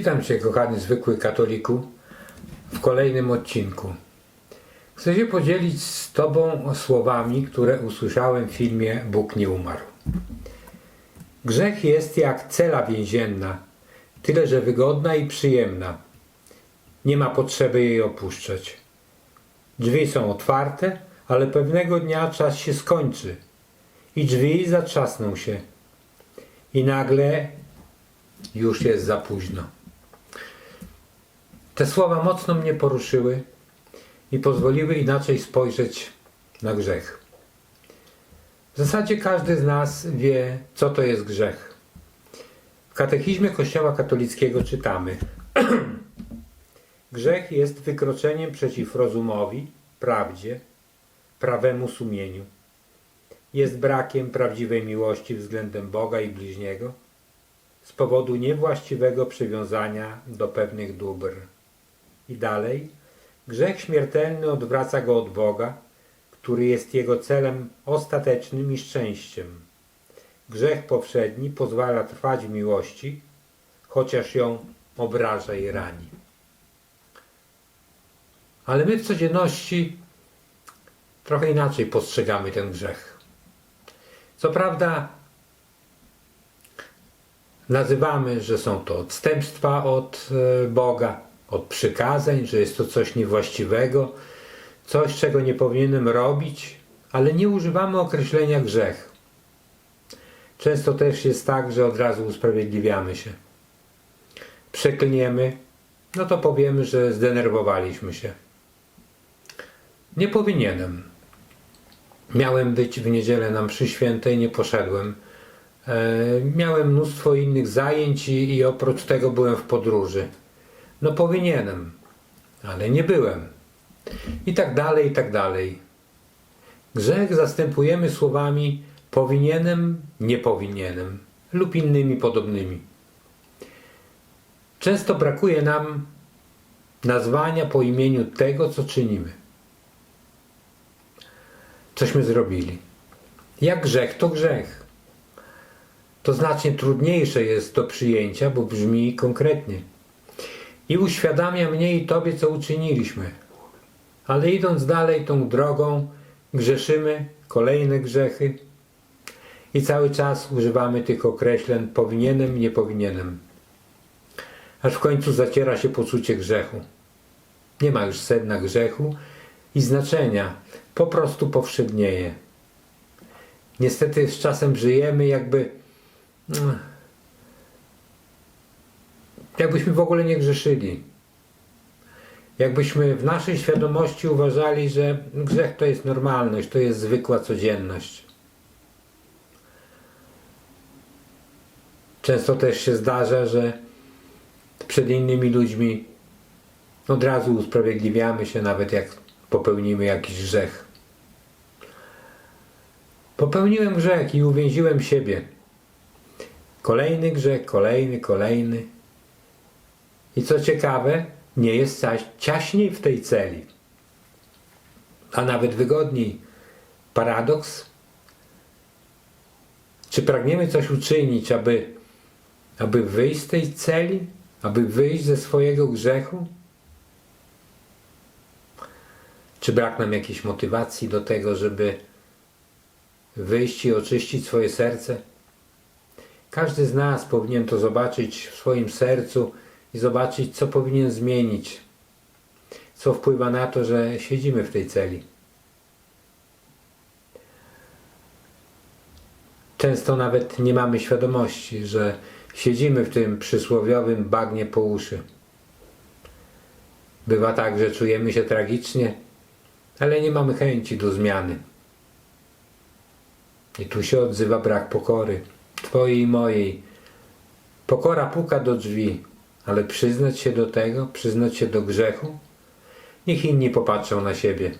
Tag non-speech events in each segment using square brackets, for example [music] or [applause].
Witam Cię, kochany zwykły katoliku, w kolejnym odcinku. Chcę się podzielić z Tobą słowami, które usłyszałem w filmie Bóg nie umarł. Grzech jest jak cela więzienna, tyle że wygodna i przyjemna. Nie ma potrzeby jej opuszczać. Drzwi są otwarte, ale pewnego dnia czas się skończy i drzwi zatrzasną się. I nagle już jest za późno. Te słowa mocno mnie poruszyły i pozwoliły inaczej spojrzeć na grzech. W zasadzie każdy z nas wie, co to jest grzech. W katechizmie Kościoła katolickiego czytamy: [clears throat] Grzech jest wykroczeniem przeciw rozumowi, prawdzie, prawemu sumieniu. Jest brakiem prawdziwej miłości względem Boga i bliźniego z powodu niewłaściwego przywiązania do pewnych dóbr. I dalej, grzech śmiertelny odwraca go od Boga, który jest jego celem ostatecznym i szczęściem. Grzech powszedni pozwala trwać w miłości, chociaż ją obraża i rani. Ale my w codzienności trochę inaczej postrzegamy ten grzech. Co prawda, nazywamy, że są to odstępstwa od e, Boga, od przykazań, że jest to coś niewłaściwego, coś, czego nie powinienem robić, ale nie używamy określenia grzech. Często też jest tak, że od razu usprawiedliwiamy się. Przeklniemy, no to powiemy, że zdenerwowaliśmy się. Nie powinienem. Miałem być w niedzielę na mszy świętej, nie poszedłem. E, miałem mnóstwo innych zajęć i, i oprócz tego byłem w podróży. No powinienem, ale nie byłem. I tak dalej, i tak dalej. Grzech zastępujemy słowami powinienem, nie powinienem lub innymi podobnymi. Często brakuje nam nazwania po imieniu tego, co czynimy. Cośmy zrobili. Jak grzech, to grzech. To znacznie trudniejsze jest do przyjęcia, bo brzmi konkretnie i uświadamia mnie i Tobie, co uczyniliśmy. Ale idąc dalej tą drogą, grzeszymy kolejne grzechy i cały czas używamy tych określeń powinienem, nie powinienem. Aż w końcu zaciera się poczucie grzechu. Nie ma już sedna grzechu i znaczenia, po prostu powszednieje. Niestety z czasem żyjemy jakby mm, jakbyśmy w ogóle nie grzeszyli. Jakbyśmy w naszej świadomości uważali, że grzech to jest normalność, to jest zwykła codzienność. Często też się zdarza, że przed innymi ludźmi od razu usprawiedliwiamy się, nawet jak popełnimy jakiś grzech. Popełniłem grzech i uwięziłem siebie. Kolejny grzech, kolejny, kolejny. I co ciekawe, nie jest ciaśniej w tej celi, a nawet wygodniej. Paradoks? Czy pragniemy coś uczynić, aby, aby wyjść z tej celi, aby wyjść ze swojego grzechu? Czy brak nam jakiejś motywacji do tego, żeby wyjść i oczyścić swoje serce? Każdy z nas powinien to zobaczyć w swoim sercu i zobaczyć, co powinien zmienić, co wpływa na to, że siedzimy w tej celi. Często nawet nie mamy świadomości, że siedzimy w tym przysłowiowym bagnie po uszy. Bywa tak, że czujemy się tragicznie, ale nie mamy chęci do zmiany. I tu się odzywa brak pokory, Twojej i mojej. Pokora puka do drzwi, ale przyznać się do tego, przyznać się do grzechu, niech inni popatrzą na siebie.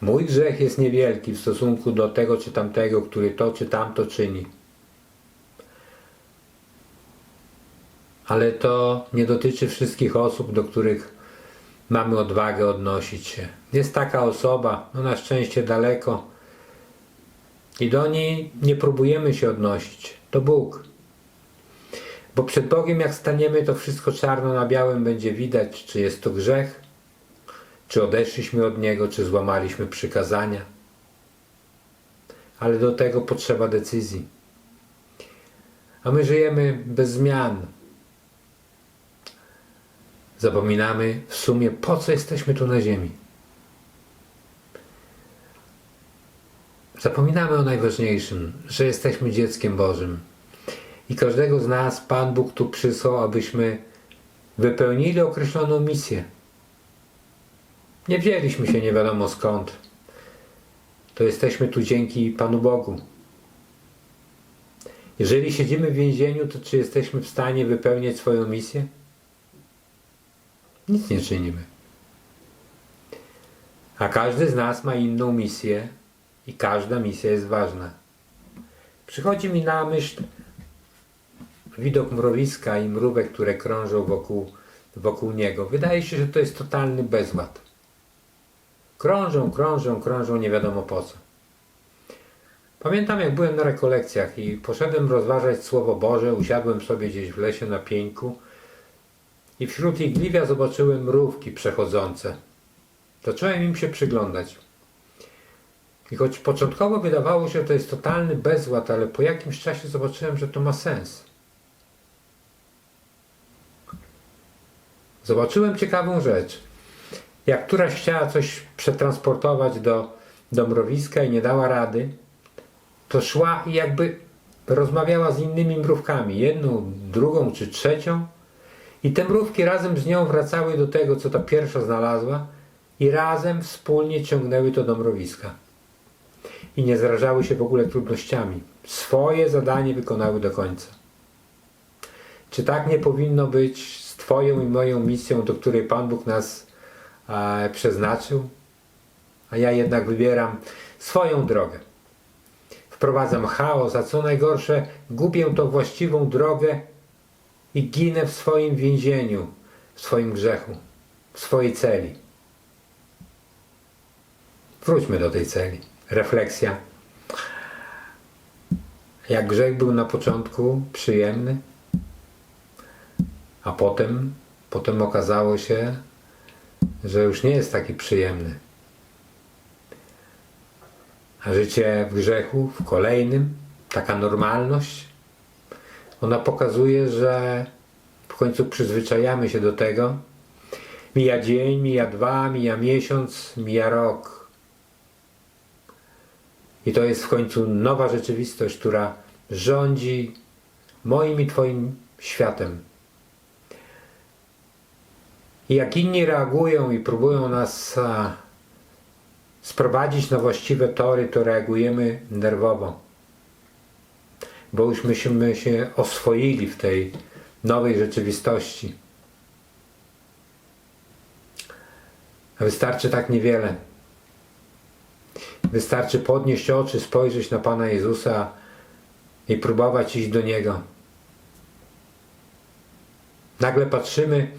Mój grzech jest niewielki w stosunku do tego czy tamtego, który to czy tamto czyni. Ale to nie dotyczy wszystkich osób, do których mamy odwagę odnosić się. Jest taka osoba, no na szczęście daleko, i do niej nie próbujemy się odnosić. To Bóg. Bo przed Bogiem, jak staniemy, to wszystko czarno na białym będzie widać, czy jest to grzech, czy odeszliśmy od Niego, czy złamaliśmy przykazania. Ale do tego potrzeba decyzji. A my żyjemy bez zmian. Zapominamy w sumie, po co jesteśmy tu na ziemi. Zapominamy o najważniejszym, że jesteśmy dzieckiem Bożym. I każdego z nas Pan Bóg tu przysłał, abyśmy wypełnili określoną misję. Nie wzięliśmy się nie wiadomo skąd. To jesteśmy tu dzięki Panu Bogu. Jeżeli siedzimy w więzieniu, to czy jesteśmy w stanie wypełniać swoją misję? Nic nie czynimy. A każdy z nas ma inną misję i każda misja jest ważna. Przychodzi mi na myśl widok mrowiska i mrówek, które krążą wokół, wokół niego. Wydaje się, że to jest totalny bezład. Krążą, krążą, krążą, nie wiadomo po co. Pamiętam, jak byłem na rekolekcjach i poszedłem rozważać Słowo Boże, usiadłem sobie gdzieś w lesie na pieńku i wśród igliwia zobaczyłem mrówki przechodzące. Zacząłem im się przyglądać. I choć początkowo wydawało się, że to jest totalny bezład, ale po jakimś czasie zobaczyłem, że to ma sens. Zobaczyłem ciekawą rzecz. Jak któraś chciała coś przetransportować do, do mrowiska i nie dała rady, to szła i jakby rozmawiała z innymi mrówkami, jedną, drugą czy trzecią, i te mrówki razem z nią wracały do tego, co ta pierwsza znalazła, i razem wspólnie ciągnęły to do mrowiska. I nie zrażały się w ogóle trudnościami. Swoje zadanie wykonały do końca. Czy tak nie powinno być Twoją i moją misją, do której Pan Bóg nas e, przeznaczył? A ja jednak wybieram swoją drogę. Wprowadzam chaos, a co najgorsze, gubię tą właściwą drogę i ginę w swoim więzieniu, w swoim grzechu, w swojej celi. Wróćmy do tej celi. Refleksja. Jak grzech był na początku przyjemny, a potem, potem okazało się, że już nie jest taki przyjemny. A życie w grzechu, w kolejnym, taka normalność, ona pokazuje, że w końcu przyzwyczajamy się do tego. Mija dzień, mija dwa, mija miesiąc, mija rok. I to jest w końcu nowa rzeczywistość, która rządzi moim i Twoim światem. Jak inni reagują i próbują nas sprowadzić na właściwe tory, to reagujemy nerwowo. Bo już myśmy się oswoili w tej nowej rzeczywistości. Wystarczy tak niewiele. Wystarczy podnieść oczy, spojrzeć na Pana Jezusa i próbować iść do Niego. Nagle patrzymy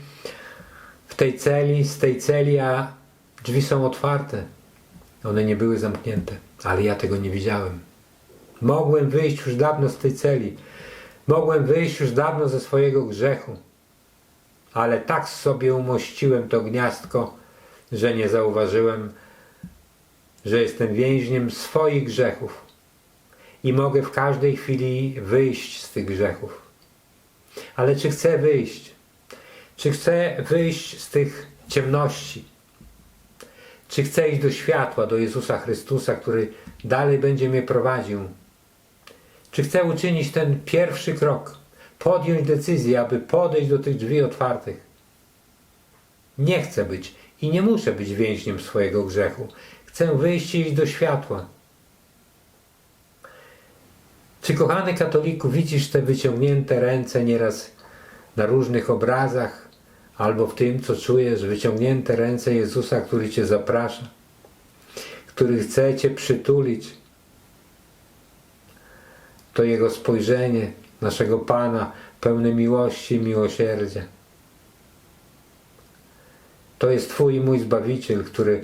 tej celi, z tej celi, a drzwi są otwarte. One nie były zamknięte, ale ja tego nie widziałem. Mogłem wyjść już dawno z tej celi. Mogłem wyjść już dawno ze swojego grzechu. Ale tak sobie umościłem to gniazdko, że nie zauważyłem, że jestem więźniem swoich grzechów i mogę w każdej chwili wyjść z tych grzechów. Ale czy chcę wyjść? Czy chcę wyjść z tych ciemności? Czy chcę iść do światła, do Jezusa Chrystusa, który dalej będzie mnie prowadził? Czy chcę uczynić ten pierwszy krok, podjąć decyzję, aby podejść do tych drzwi otwartych? Nie chcę być i nie muszę być więźniem swojego grzechu. Chcę wyjść i iść do światła. Czy kochany katoliku widzisz te wyciągnięte ręce nieraz na różnych obrazach, albo w tym, co czujesz, wyciągnięte ręce Jezusa, który Cię zaprasza, który chce Cię przytulić? To Jego spojrzenie, naszego Pana, pełne miłości i miłosierdzia. To jest Twój i mój Zbawiciel, który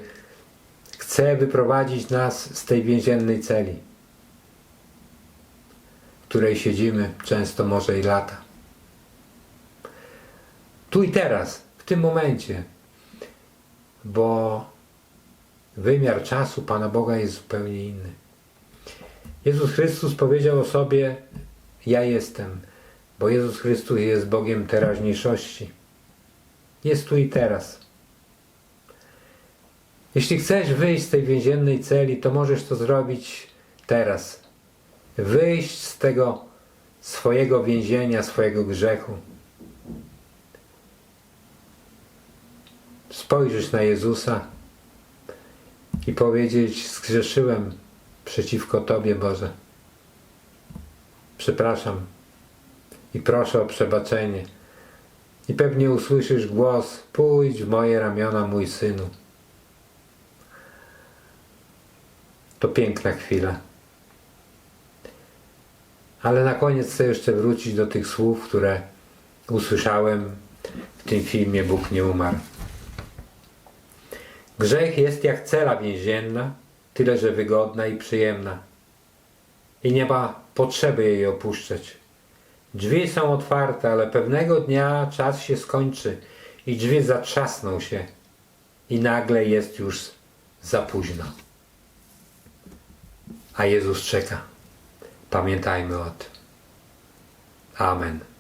chce wyprowadzić nas z tej więziennej celi, w której siedzimy często może i lata. Tu i teraz, w tym momencie. Bo wymiar czasu Pana Boga jest zupełnie inny. Jezus Chrystus powiedział o sobie: Ja jestem, bo Jezus Chrystus jest Bogiem teraźniejszości. Jest tu i teraz. Jeśli chcesz wyjść z tej więziennej celi, to możesz to zrobić teraz. Wyjść z tego swojego więzienia, swojego grzechu. Spojrzeć na Jezusa i powiedzieć: Zgrzeszyłem przeciwko Tobie, Boże. Przepraszam i proszę o przebaczenie. I pewnie usłyszysz głos: Pójdź w moje ramiona, mój synu. To piękna chwila. Ale na koniec chcę jeszcze wrócić do tych słów, które usłyszałem w tym filmie Bóg nie umarł. Grzech jest jak cela więzienna, tyle że wygodna i przyjemna. I nie ma potrzeby jej opuszczać. Drzwi są otwarte, ale pewnego dnia czas się skończy i drzwi zatrzasną się i nagle jest już za późno. A Jezus czeka. Pamiętajmy o tym. Amen.